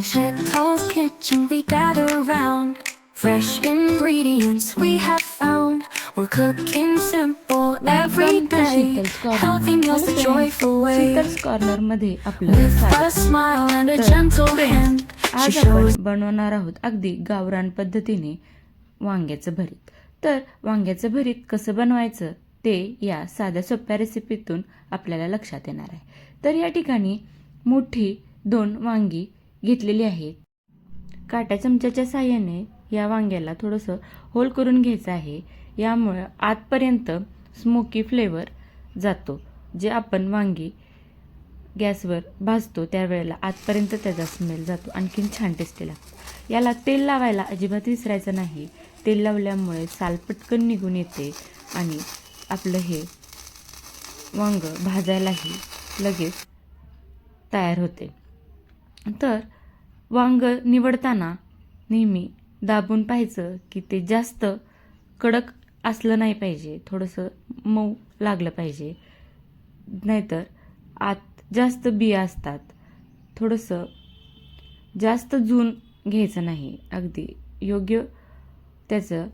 In Chet's kitchen we gather round Fresh ingredients we have found We're cooking simple every day Healthy meals the joyful way मध्ये आपलं With स्वागत. a smile and a gentle hand She आज shows आपण बनवणार आहोत अगदी गावरान पद्धतीने वांग्याचं भरीत तर वांग्याचं भरीत कसं बनवायचं ते या साध्या सोप्या रेसिपीतून आपल्याला लक्षात येणार आहे तर या ठिकाणी मोठी दोन वांगी घेतलेली आहे. काट्या चमच्याच्या साह्याने या वांग्याला थोडंसं होल करून घ्यायचं आहे. यामुळं आतपर्यंत स्मोकी फ्लेवर जातो जे आपण वांगी गॅसवर भाजतो त्यावेळेला आतपर्यंत त्याचा स्मेल जातो. आणखीन छान टेस्टी लागतो. याला तेल लावायला अजिबात विसरायचं नाही. तेल लावल्यामुळे साल पटकन निघून येते आणि आपलं हे वांग भाजायलाही लगेच तयार होते. तर वांग निवडताना नेहमी दाबून पाहायचं की ते जास्त कडक असलं नाही पाहिजे. थोडंसं मऊ लागलं पाहिजे. नाहीतर आत जास्त बिया असतात. थोडंसं जास्त जून घ्यायचं नाही. अगदी योग्य त्याचं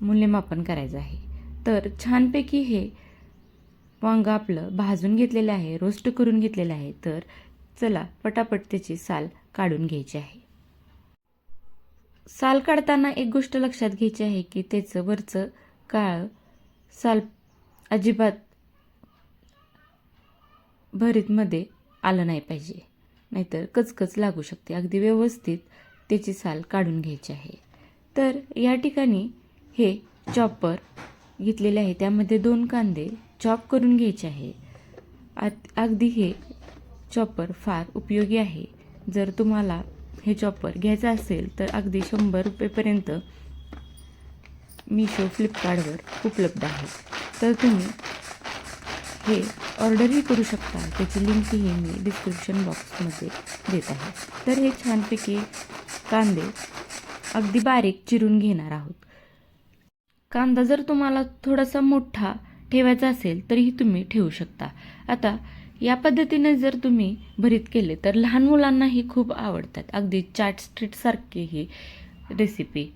मूल्यमापन करायचं आहे. तर छानपैकी हे वांगं आपलं भाजून घेतलेलं आहे रोस्ट करून घेतलेलं आहे. तर चला पटापट त्याची साल काढून घ्यायची आहे. साल काढताना एक गोष्ट लक्षात घ्यायची आहे की त्याचं वरचं काळ साल अजिबात भरीतमध्ये आलं नाही पाहिजे. नाहीतर कचकच लागू शकते. अगदी व्यवस्थित त्याची साल काढून घ्यायची आहे. तर या ठिकाणी हे चॉपर घेतलेले आहे. त्यामध्ये दोन कांदे चॉप करून घ्यायचे आहे. आत अगदी हे चॉपर फार उपयोगी आहे. जर तुम्हाला हे चॉपर घ्यायचं असेल तर अगदी शंभर रुपयेपर्यंत मिशो फ्लिपकार्टवर उपलब्ध आहे. तर तुम्ही हे ऑर्डरही करू शकता. त्याची लिंकही मी डिस्क्रिप्शन बॉक्समध्ये देत आहे. तर हे छानपैकी कांदे अगदी बारीक चिरून घेणार आहोत. कांदा जर तुम्हाला थोडासा मोठा ठेवायचा असेल तरीही तुम्ही ठेवू शकता. आता या पद्धतीने जर तुम्ही भरीत केले तर लहान मुलांनाही खूप आवडतात. अगदी चाट स्ट्रीटसारखी ही रेसिपी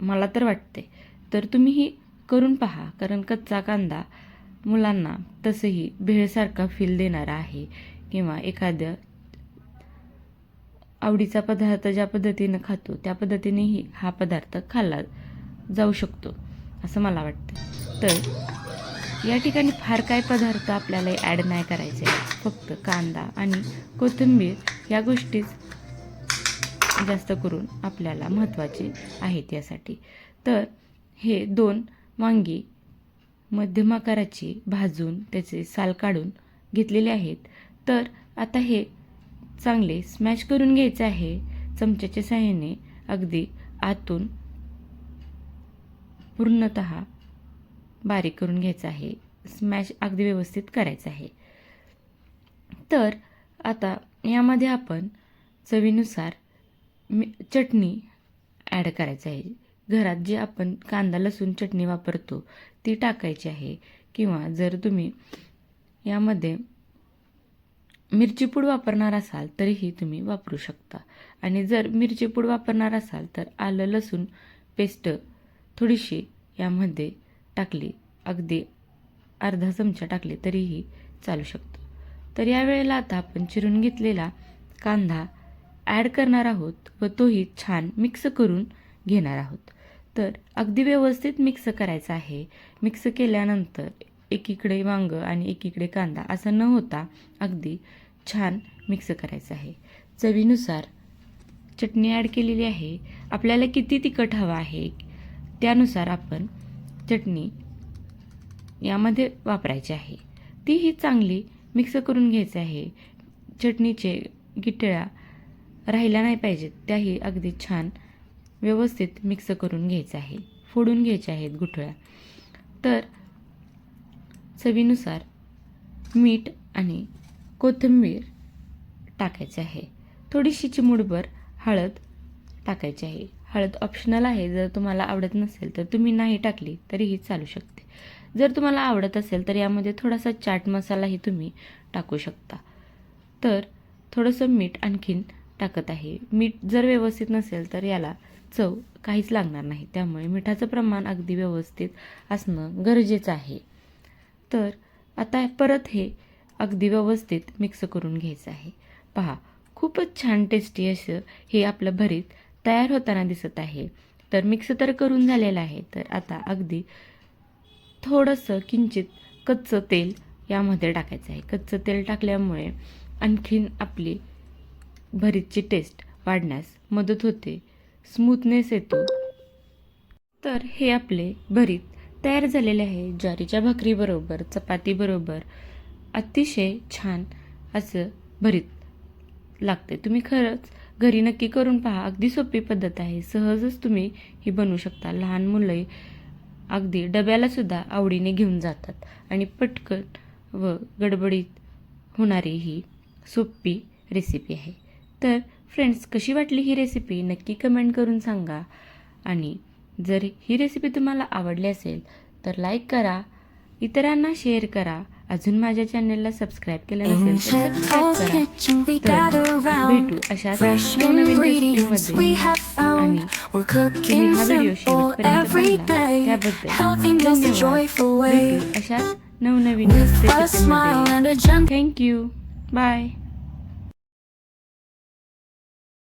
मला तर वाटते. तर तुम्हीही करून पहा कारण कच्चा कांदा मुलांना तसंही भेळसारखा फील देणारा आहे. किंवा एखाद्या आवडीचा पदार्थ ज्या पद्धतीनं खातो त्या पद्धतीनेही हा पदार्थ खाल्ला जाऊ शकतो असं मला वाटतं. तर या ठिकाणी फार काय पदार्थ आपल्याला ॲड नाही करायचे. फक्त कांदा आणि कोथिंबीर या गोष्टीच जास्त करून आपल्याला महत्त्वाचे आहेत यासाठी. तर हे दोन वांगी मध्यम आकाराची भाजून त्याचे साल काढून घेतलेले आहेत. तर आता हे चांगले स्मॅश करून घ्यायचे आहे. चमच्याच्या साह्याने अगदी आतून पूर्णत बारीक करून घ्यायचं आहे. स्मॅश अगदी व्यवस्थित करायचं आहे. तर आता यामध्ये आपण चवीनुसार मी चटणी ॲड करायचं आहे. घरात जे आपण कांदा लसूण चटणी वापरतो ती टाकायची आहे. किंवा जर तुम्ही यामध्ये मिरची पूड वापरणार असाल तरीही तुम्ही वापरू शकता. आणि जर मिरची पूड वापरणार असाल तर आलं लसूण पेस्ट थोडीशी यामध्ये टाकली. अगदी अर्धा चमचा टाकले तरीही चालू शकतो. तर या वेळेला आता आपण चिरून घेतलेला कांदा ॲड करणार आहोत व तोही छान मिक्स करून घेणार आहोत. तर अगदी व्यवस्थित मिक्स करायचं आहे. मिक्स केल्यानंतर एकीकडे वांग आणि एकीकडे कांदा असं न होता अगदी छान मिक्स करायचं आहे. चवीनुसार चटणी ॲड केलेली आहे. आपल्याला किती तिखट हवं आहे त्यानुसार आपण चटणी यामध्ये वापरायची आहे. तीही चांगली मिक्स करून घ्यायची आहे. चटणीचे गिटळ्या राहिल्या नाही पाहिजेत त्याही अगदी छान व्यवस्थित मिक्स करून घ्यायचं आहे. फोडून घ्यायच्या आहेत गुठळ्या. तर चवीनुसार मीठ आणि कोथिंबीर टाकायचे आहे. थोडीशी चिमूडभर हळद टाकायची आहे. हळद ऑप्शनल आहे जर तुम्हाला आवडत नसेल तर तुम्ही नाही टाकली तरीही चालू शकते. जर तुम्हाला आवडत असेल तर यामध्ये थोडासा चाट मसालाही तुम्ही टाकू शकता. तर थोडंसं मीठ आणखीन टाकत आहे. मीठ जर व्यवस्थित नसेल तर याला चव काहीच लागणार नाही. त्यामुळे मिठाचं प्रमाण अगदी व्यवस्थित असणं गरजेचं आहे. तर आता परत हे अगदी व्यवस्थित मिक्स करून घ्यायचं आहे. पहा खूपच छान टेस्टी असं हे आपलं भरीत तयार होताना दिसत आहे. तर मिक्स तर करून झालेलं आहे. तर आता अगदी थोडंसं किंचित कच्चं तेल यामध्ये टाकायचं आहे. कच्चं तेल टाकल्यामुळे आणखीन आपली भरीतची टेस्ट वाढण्यास मदत होते. स्मूथनेस येतो. तर हे आपले भरीत तयार झालेले आहे. ज्वारीच्या भाकरीबरोबर चपातीबरोबर अतिशय छान असं भरीत लागते. तुम्ही खरंच घरी नक्की करून पहा. अगदी सोपी पद्धत आहे. सहजच तुम्ही ही बनवू शकता. लहान मुलं अगदी डब्यालासुद्धा आवडीने घेऊन जातात. आणि पटकन व गडबडीत होणारी ही सोपी रेसिपी आहे. तर फ्रेंड्स कशी वाटली ही रेसिपी नक्की कमेंट करून सांगा. आणि जर ही रेसिपी तुम्हाला आवडली असेल तर लाईक करा. इतरांना शेअर करा. अजून माझ्या चॅनलला सबस्क्राईब केलं नसेल. भेटू रेसिपीमध्ये. आणि तुम्ही हा व्हिडिओ शेवटपर्यंत. त्याबद्दल way. भेटू अशाच नवनवीन रेसिपीमध्ये थँक्यू बाय